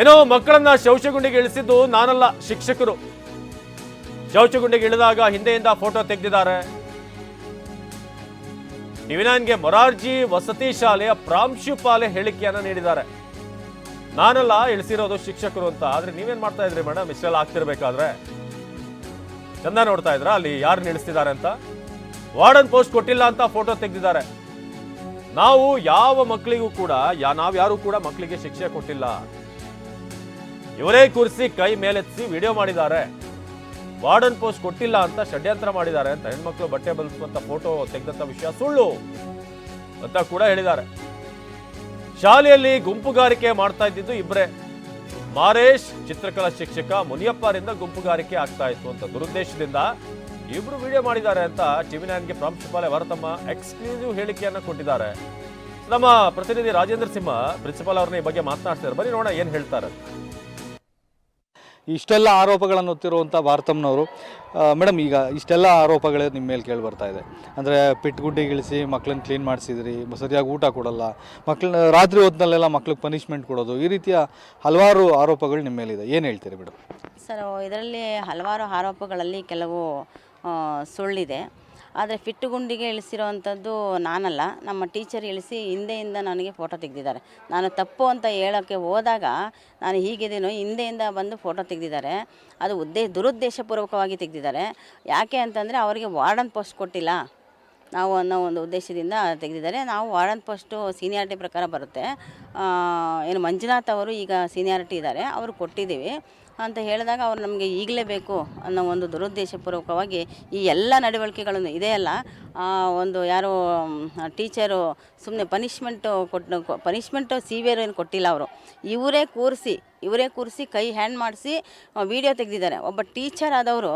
ಏನೋ ಮಕ್ಕಳನ್ನ ಶೌಚಗುಂಡಿಗೆ ಇಳಿಸಿದ್ದು ನಾನಲ್ಲ, ಶಿಕ್ಷಕರು. ಶೌಚಗುಂಡಿಗೆ ಇಳಿದಾಗ ಹಿಂದೆಯಿಂದ ಫೋಟೋ ತೆಗೆದಿದ್ದಾರೆ. ಟಿವಿನೈನ್ಗೆ ಮೊರಾರ್ಜಿ ವಸತಿ ಶಾಲೆಯ ಪ್ರಾಂಶುಪಾಲೆ ಹೇಳಿಕೆಯನ್ನ ನೀಡಿದ್ದಾರೆ. ನಾನಲ್ಲ, ಇಳಿಸಿರೋದು ಶಿಕ್ಷಕರು ಅಂತ. ಆದ್ರೆ ನೀವೇನ್ ಮಾಡ್ತಾ ಇದ್ರಿ ಮೇಡಮ್ ಇಷ್ಟೆಲ್ಲ ಆಗ್ತಿರ್ಬೇಕಾದ್ರೆ? ಚಂದ ನೋಡ್ತಾ ಇದ್ರ? ಅಲ್ಲಿ ಯಾರು ನಿಲ್ಲಿಸ್ತಿದ್ದಾರೆ ಅಂತ? ವಾರ್ಡನ್ ಪೋಸ್ಟ್ ಕೊಟ್ಟಿಲ್ಲ ಅಂತ ಫೋಟೋ ತೆಗೆದಿದ್ದಾರೆ. ನಾವು ಯಾವ ಮಕ್ಕಳಿಗೂ ಕೂಡ, ಯಾ ನಾವ್ ಯಾರು ಕೂಡ ಮಕ್ಕಳಿಗೆ ಶಿಕ್ಷೆ ಕೊಟ್ಟಿಲ್ಲ. ಇವರೇ ಕೂರಿಸಿ ಕೈ ಮೇಲೆತ್ತಿ ವಿಡಿಯೋ ಮಾಡಿದ್ದಾರೆ. ವಾರ್ಡನ್ ಪೋಸ್ಟ್ ಕೊಟ್ಟಿಲ್ಲ ಅಂತ ಷಡ್ಯಂತ್ರ ಮಾಡಿದ್ದಾರೆ ಅಂತ ಹೆಣ್ಮಕ್ಳು ಬಟ್ಟೆ ಬಲಿಸುವಂತ ಫೋಟೋ ತೆಗೆದಂತ ವಿಷಯ ಸುಳ್ಳು ಅಂತ ಕೂಡ ಹೇಳಿದ್ದಾರೆ. ಶಾಲೆಯಲ್ಲಿ ಗುಂಪುಗಾರಿಕೆ ಮಾಡ್ತಾ ಇದ್ದಿದ್ದು ಇಬ್ಬರೇ ಮಾರೇಶ್, ಚಿತ್ರಕಲಾ ಶಿಕ್ಷಕ ಮುನಿಯಪ್ಪರಿಂದ ಗುಂಪುಗಾರಿಕೆ ಆಗ್ತಾ ಇತ್ತು ಅಂತ ದುರುದ್ದೇಶದಿಂದ ಇಬ್ರು ವಿಡಿಯೋ ಮಾಡಿದ್ದಾರೆ ಅಂತ ಟಿವಿ ನೈನ್ಗೆ ಪ್ರಾಂಶುಪಾಲೆ ವರತಮ್ಮ ಎಕ್ಸ್ಕ್ಲೂಸಿವ್ ಹೇಳಿಕೆಯನ್ನ ಕೊಟ್ಟಿದ್ದಾರೆ. ನಮ್ಮ ಪ್ರತಿನಿಧಿ ರಾಜೇಂದ್ರ ಸಿಂಹ, ಪ್ರಿನ್ಸಿಪಾಲ್ ಅವ್ರನ್ನ ಈ ಬಗ್ಗೆ ಮಾತನಾಡ್ತಿದ್ದಾರೆ. ಬನ್ನಿ ನೋಡೋಣ ಏನು ಹೇಳ್ತಾರೆ. ಇಷ್ಟೆಲ್ಲ ಆರೋಪಗಳನ್ನು ಹೊತ್ತಿರುವಂಥ ಭಾರತಮ್ನವರು ಮೇಡಮ್ ಈಗ ಇಷ್ಟೆಲ್ಲ ಆರೋಪಗಳೇ ನಿಮ್ಮ ಮೇಲೆ ಕೇಳಿ ಬರ್ತಾ ಇದೆ. ಅಂದರೆ ಇಳಿಸಿ ಮಕ್ಕಳನ್ನ ಕ್ಲೀನ್ ಮಾಡಿಸಿದ್ರಿ, ಸರಿಯಾಗಿ ಊಟ ಕೊಡಲ್ಲ ಮಕ್ಕಳನ್ನ ರಾತ್ರಿ ಹೊತ್ತಿನಲ್ಲೆಲ್ಲ ಮಕ್ಳಿಗೆ ಪನಿಷ್ಮೆಂಟ್ ಕೊಡೋದು, ಈ ರೀತಿಯ ಹಲವಾರು ಆರೋಪಗಳು ನಿಮ್ಮ ಮೇಲಿದೆ. ಏನು ಹೇಳ್ತೀರಿ ಮೇಡಮ್? ಸರ್, ಇದರಲ್ಲಿ ಹಲವಾರು ಆರೋಪಗಳಲ್ಲಿ ಕೆಲವು ಸುಳ್ಳಿದೆ. ಆದರೆ ಫಿಟ್ಟುಗುಂಡಿಗೆ ಇಳಿಸಿರೋವಂಥದ್ದು ನಾನಲ್ಲ. ನಮ್ಮ ಟೀಚರ್ ಇಳಿಸಿ ಹಿಂದೆಯಿಂದ ನನಗೆ ಫೋಟೋ ತೆಗೆದಿದ್ದಾರೆ. ನಾನು ತಪ್ಪು ಅಂತ ಹೇಳೋಕ್ಕೆ ಹೋದಾಗ ನಾನು ಹೀಗಿದ್ದೀನೋ ಹಿಂದೆಯಿಂದ ಬಂದು ಫೋಟೋ ತೆಗೆದಿದ್ದಾರೆ. ಅದು ಉದ್ದೇ ದುರುದ್ದೇಶಪೂರ್ವಕವಾಗಿ ತೆಗೆದಿದ್ದಾರೆ. ಯಾಕೆ ಅಂತಂದರೆ ಅವರಿಗೆ ವಾರ್ಡನ್ ಪೋಸ್ಟ್ ಕೊಟ್ಟಿಲ್ಲ. ನಾವು ಅನ್ನೋ ಒಂದು ಉದ್ದೇಶದಿಂದ ತೆಗೆದಿದ್ದಾರೆ. ನಾವು ವಾರ್ಡನ್ ಪೋಸ್ಟು ಸೀನಿಯಾರಿಟಿ ಪ್ರಕಾರ ಬರುತ್ತೆ. ಏನು ಮಂಜುನಾಥ್ ಅವರು ಈಗ ಸೀನಿಯಾರಿಟಿ ಇದ್ದಾರೆ. ಅವರು ಕೊಟ್ಟಿದ್ದೀವಿ. ಅಂತ ಹೇಳಿದಾಗ ಅವ್ರು ನಮಗೆ ಈಗಲೇ ಬೇಕು ಅನ್ನೋ ಒಂದು ದುರುದ್ದೇಶಪೂರ್ವಕವಾಗಿ ಈ ಎಲ್ಲ ನಡವಳಿಕೆಗಳನ್ನು ಇದೇ ಅಲ್ಲ ಆ, ಒಂದು ಯಾರೋ ಟೀಚರು ಸುಮ್ಮನೆ ಪನಿಷ್ಮೆಂಟು ಕೊಟ್ಟು ಪನಿಷ್ಮೆಂಟು ಸಿವಿಯರ್ ಏನು ಕೊಟ್ಟಿಲ್ಲ ಅವರು. ಇವರೇ ಕೂರಿಸಿ ಇವರೇ ಕೂರಿಸಿ ಕೈ ಹ್ಯಾಂಡ್ ಮಾಡಿಸಿ ವಿಡಿಯೋ ತೆಗೆದಿದ್ದಾರೆ. ಒಬ್ಬ ಟೀಚರ್ ಆದವರು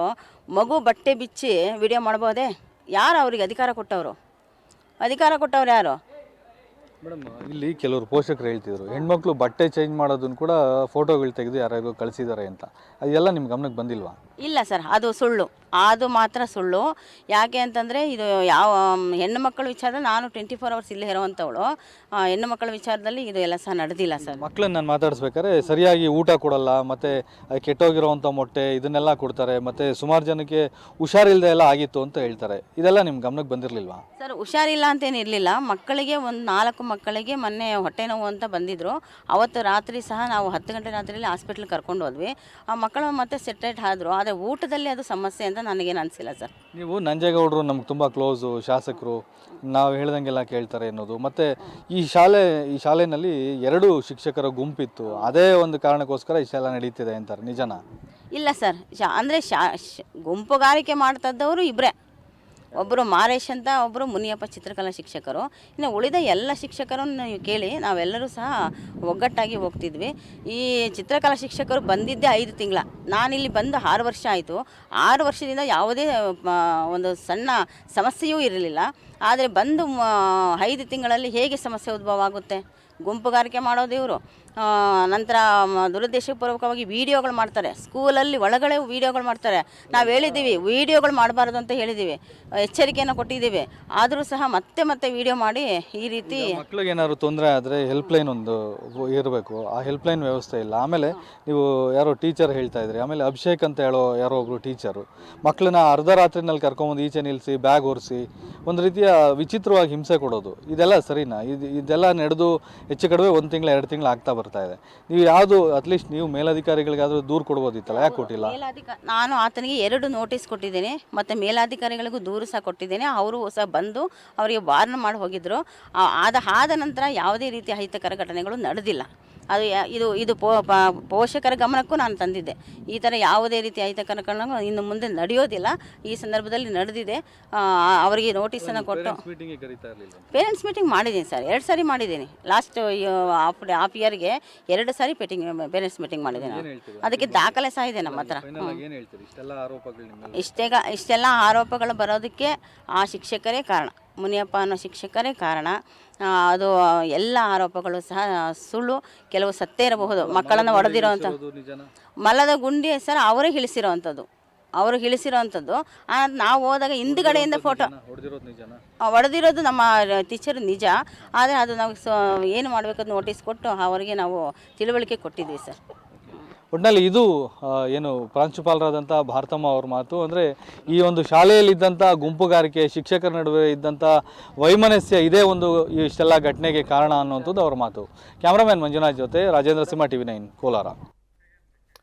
ಮಗು ಬಟ್ಟೆ ಬಿಚ್ಚಿ ವಿಡಿಯೋ ಮಾಡ್ಬೋದೇ? ಯಾರು ಅವರಿಗೆ ಅಧಿಕಾರ ಕೊಟ್ಟವರು? ಅಧಿಕಾರ ಕೊಟ್ಟವ್ರು ಯಾರು? ಮೇಡಮ್ ಇಲ್ಲಿ ಕೆಲವರು ಪೋಷಕರು ಹೇಳ್ತಿದ್ರು, ಹೆಣ್ಮಕ್ಳು ಬಟ್ಟೆ ಚೇಂಜ್ ಮಾಡೋದನ್ನು ಕೂಡ ಫೋಟೋಗಳು ತೆಗೆದು ಯಾರಿಗೂ ಕಳಿಸಿದ್ದಾರೆ ಅಂತ. ಅದೆಲ್ಲ ನಿಮ್ಮ ಗಮನಕ್ಕೆ ಬಂದಿಲ್ವಾ? ಇಲ್ಲ ಸರ್ ಅದು ಸುಳ್ಳು. ಅದು ಮಾತ್ರ ಸುಳ್ಳು. ಯಾಕೆ ಅಂತಂದರೆ ಇದು ಯಾವ ಹೆಣ್ಣು ಮಕ್ಕಳ ವಿಚಾರದಲ್ಲಿ ನಾನು ಟ್ವೆಂಟಿ ಫೋರ್ ಅವರ್ಸ್ ಇಲ್ಲೇ ಇರುವಂಥವಳು ಹೆಣ್ಣು ಮಕ್ಕಳ ವಿಚಾರದಲ್ಲಿ ಇದು ಎಲ್ಲ ಸಹ ನಡೆದಿಲ್ಲ ಸರ್. ಮಕ್ಕಳನ್ನ ನಾನು ಮಾತಾಡಿಸ್ಬೇಕಾದ್ರೆ ಸರಿಯಾಗಿ ಊಟ ಕೊಡಲ್ಲ ಮತ್ತು ಕೆಟ್ಟೋಗಿರೋವಂಥ ಮೊಟ್ಟೆ ಇದನ್ನೆಲ್ಲ ಕೊಡ್ತಾರೆ ಮತ್ತು ಸುಮಾರು ಜನಕ್ಕೆ ಹುಷಾರಿಲ್ಲದೆ ಎಲ್ಲ ಆಗಿತ್ತು ಅಂತ ಹೇಳ್ತಾರೆ. ಇದೆಲ್ಲ ನಿಮ್ಮ ಗಮನಕ್ಕೆ ಬಂದಿರಲಿಲ್ವಾ? ಸರ್ ಹುಷಾರಿಲ್ಲ ಅಂತೇನು ಇರಲಿಲ್ಲ. ಮಕ್ಕಳಿಗೆ ಒಂದು ನಾಲ್ಕು ಮಕ್ಕಳಿಗೆ ಮೊನ್ನೆ ಹೊಟ್ಟೆ ನೋವು ಅಂತ ಬಂದಿದ್ದರು ಅವತ್ತು ರಾತ್ರಿ ಸಹ ನಾವು ಹತ್ತು ಗಂಟೆ ರಾತ್ರಿಯಲ್ಲಿ ಹಾಸ್ಪಿಟ್ಲಿಗೆ ಕರ್ಕೊಂಡು ಹೋದ್ವಿ. ಆ ಮಕ್ಕಳು ಮತ್ತೆ ಸೆಟ್ರೇಟ್ ಆದರು. ಆದರೆ ಊಟದಲ್ಲಿ ಅದು ಸಮಸ್ಯೆ ಅಂತ ನನಗೇನು ಅನಿಸಿಲ್ಲ ಸರ್. ನೀವು ನಂಜೇಗೌಡರು ನಮ್ಗೆ ತುಂಬ ಕ್ಲೋಸು ಶಾಸಕರು ನಾವು ಹೇಳ್ದಂಗೆಲ್ಲ ಕೇಳ್ತಾರೆ ಅನ್ನೋದು. ಮತ್ತು ಈ ಶಾಲೆ ಈ ಶಾಲೆಯಲ್ಲಿ ಎರಡು ಶಿಕ್ಷಕರ ಗುಂಪಿತ್ತು. ಅದೇ ಒಂದು ಕಾರಣಕ್ಕೋಸ್ಕರ ಈ ಶಾಲೆ ನಡೀತಿದೆ ಅಂತಾರೆ. ನಿಜನಾ? ಇಲ್ಲ ಸರ್ ಶಾ ಅಂದರೆ ಶಾ ಶ- ಗುಂಪುಗಾರಿಕೆ ಮಾಡ್ತದ್ದವರು ಇಬ್ಬರೇ ಒಬ್ಬರು ಮಾರೇಶ್ ಅಂತ ಒಬ್ಬರು ಮುನಿಯಪ್ಪ ಚಿತ್ರಕಲಾ ಶಿಕ್ಷಕರು. ಇನ್ನು ಉಳಿದ ಎಲ್ಲ ಶಿಕ್ಷಕರನ್ನು ಕೇಳಿ, ನಾವೆಲ್ಲರೂ ಸಹ ಒಗ್ಗಟ್ಟಾಗಿ ಹೋಗ್ತಿದ್ವಿ. ಈ ಚಿತ್ರಕಲಾ ಶಿಕ್ಷಕರು ಬಂದಿದ್ದೇ ಐದು ತಿಂಗಳ. ನಾನಿಲ್ಲಿ ಬಂದು ಆರು ವರ್ಷ ಆಯಿತು. ಆರು ವರ್ಷದಿಂದ ಯಾವುದೇ ಒಂದು ಸಣ್ಣ ಸಮಸ್ಯೆಯೂ ಇರಲಿಲ್ಲ. ಆದರೆ ಬಂದು ಐದು ತಿಂಗಳಲ್ಲಿ ಹೇಗೆ ಸಮಸ್ಯೆ ಉದ್ಭವ ಆಗುತ್ತೆ? ಗುಂಪುಗಾರಿಕೆ ಮಾಡೋದು ಇವರು. ನಂತರ ದುರುದ್ದೇಶಪೂರ್ವಕವಾಗಿ ವೀಡಿಯೋಗಳು ಮಾಡ್ತಾರೆ. ಸ್ಕೂಲಲ್ಲಿ ಒಳಗಡೆ ವೀಡಿಯೋಗಳು ಮಾಡ್ತಾರೆ. ನಾವು ಹೇಳಿದ್ದೀವಿ, ವೀಡಿಯೋಗಳು ಮಾಡಬಾರ್ದು ಅಂತ ಹೇಳಿದ್ದೀವಿ. ಎಚ್ಚರಿಕೆಯನ್ನು ಕೊಟ್ಟಿದ್ದೀವಿ. ಆದರೂ ಸಹ ಮತ್ತೆ ಮತ್ತೆ ವೀಡಿಯೋ ಮಾಡಿ ಈ ರೀತಿ ಮಕ್ಳಿಗೆ ಏನಾದ್ರು ತೊಂದರೆ ಆದರೆ ಹೆಲ್ಪ್ಲೈನ್ ಒಂದು ಇರಬೇಕು. ಆ ಹೆಲ್ಪ್ಲೈನ್ ವ್ಯವಸ್ಥೆ ಇಲ್ಲ. ಆಮೇಲೆ ನೀವು ಯಾರೋ ಟೀಚರ್ ಹೇಳ್ತಾ ಇದ್ರಿ. ಆಮೇಲೆ ಅಭಿಷೇಕ್ ಅಂತ ಹೇಳೋ ಯಾರೋ ಒಬ್ಬರು ಟೀಚರು. ಮಕ್ಕಳನ್ನ ಅರ್ಧ ರಾತ್ರಿನಲ್ಲಿ ಕರ್ಕೊಂಬಂದು ಈಚೆ ನಿಲ್ಲಿಸಿ ಬ್ಯಾಗ್ ಒರೆಸಿ, ಒಂದು ರೀತಿಯ ವಿಚಿತ್ರವಾಗಿ ಹಿಂಸೆ ಕೊಡೋದು. ಇದೆಲ್ಲ ಸರಿನಾ? ಇದು, ಇದೆಲ್ಲ ನಡೆದು ಹೆಚ್ಚು ಕಡಿಮೆ ಒಂದು ತಿಂಗಳು ಎರಡು ತಿಂಗಳು ಆಗ್ತಾ ಬರ್ತಾ ಇದೆ. ನೀವು ಯಾವುದು ಅಟ್ಲೀಸ್ಟ್ ನೀವು ಮೇಲಾಧಿಕಾರಿಗಳಿಗಾದರೂ ದೂರು ಕೊಡ್ಬೋದಿತ್ತಲ್ಲ? ಯಾಕೆ ಕೊಟ್ಟಿಲ್ಲ? ಮೇಲಾಧಿಕ ನಾನು ಆತನಿಗೆ ಎರಡು ನೋಟಿಸ್ ಕೊಟ್ಟಿದ್ದೇನೆ ಮತ್ತು ಮೇಲಾಧಿಕಾರಿಗಳಿಗೂ ದೂರು ಸಹ ಕೊಟ್ಟಿದ್ದೇನೆ ಅವರು ಸಹ ಬಂದು ಅವರಿಗೆ ವಾರ್ನ್ ಮಾಡಿ ಹೋಗಿದ್ದರು ಆದ ಆದ ನಂತರ ಯಾವುದೇ ರೀತಿಯ ಅಹಿತಕರ ಘಟನೆಗಳು ನಡೆದಿಲ್ಲ. ಅದು ಇದು ಇದು ಪೋ ಪೋಷಕರ ಗಮನಕ್ಕೂ ನಾನು ತಂದಿದ್ದೆ. ಈ ಥರ ಯಾವುದೇ ರೀತಿ ಅಹಿತಕರ ಘಟನೆ ಇನ್ನು ಮುಂದೆ ನಡೆಯೋದಿಲ್ಲ. ಈ ಸಂದರ್ಭದಲ್ಲಿ ನಡೆದಿದೆ. ಅವರಿಗೆ ನೋಟಿಸನ್ನು ಕೊಟ್ಟು ಪೇರೆಂಟ್ಸ್ ಮೀಟಿಂಗ್ ಮಾಡಿದ್ದೀನಿ ಸರ್. ಎರಡು ಸಾರಿ ಮಾಡಿದ್ದೀನಿ. ಲಾಸ್ಟ್ ಹಾಫ್ ಹಾಫ್ ಇಯರ್ಗೆ ಎರಡು ಸಾರಿ ಪೇಟಿಂಗ್ ಪೇರೆಂಟ್ಸ್ ಮೀಟಿಂಗ್ ಮಾಡಿದ್ದೀನಿ. ಅದಕ್ಕೆ ದಾಖಲೆ ಸಹ ಇದೆ ನಮ್ಮ ಹತ್ರ. ಇಷ್ಟೆಲ್ಲ ಇಷ್ಟೇಗ ಇಷ್ಟೆಲ್ಲ ಆರೋಪಗಳು ಬರೋದಕ್ಕೆ ಆ ಶಿಕ್ಷಕರೇ ಕಾರಣ. ಮುನಿಯಪ್ಪ ಅನ್ನೋ ಶಿಕ್ಷಕರೇ ಕಾರಣ. ಅದು ಎಲ್ಲ ಆರೋಪಗಳು ಸಹ ಸುಳ್ಳು ಕೆಲವು ಸತ್ತೇ ಇರಬಹುದು. ಮಕ್ಕಳನ್ನು ಹೊಡೆದಿರೋವಂಥ ಮಲದ ಗುಂಡಿ ಸರ್ ಅವರೇ ಇಳಿಸಿರೋವಂಥದ್ದು ಅವರು ಇಳಿಸಿರೋವಂಥದ್ದು ನಾವು ಹೋದಾಗ ಹಿಂದ್ಗಡೆಯಿಂದ ಫೋಟೋ ಹೊಡೆದಿರೋದು ನಮ್ಮ ಟೀಚರ್ ನಿಜ. ಆದರೆ ಅದು ನಾವು ಸ ಏನು ಮಾಡಬೇಕಂತ ನೋಟಿಸ್ ಕೊಟ್ಟು ಅವರಿಗೆ ನಾವು ತಿಳುವಳಿಕೆ ಕೊಟ್ಟಿದ್ವಿ ಸರ್. ಒಟ್ಟಿನಲ್ಲಿ ಇದು ಏನು ಪ್ರಾಂಶುಪಾಲರಾದಂಥ ಭಾರತಮ್ಮ ಅವ್ರ ಮಾತು. ಅಂದರೆ ಈ ಒಂದು ಶಾಲೆಯಲ್ಲಿದ್ದಂಥ ಗುಂಪುಗಾರಿಕೆ, ಶಿಕ್ಷಕರ ನಡುವೆ ಇದ್ದಂಥ ವೈಮನಸ್ಯ ಇದೇ ಒಂದು ಇಷ್ಟೆಲ್ಲ ಘಟನೆಗೆ ಕಾರಣ ಅನ್ನುವಂಥದ್ದು ಅವ್ರ ಮಾತು. ಕ್ಯಾಮ್ರಾಮ್ಯಾನ್ ಮಂಜುನಾಥ್ ಜೊತೆ ರಾಜೇಂದ್ರ ಸಿಂಹ, ಟಿವಿ ನೈನ್, ಕೋಲಾರ.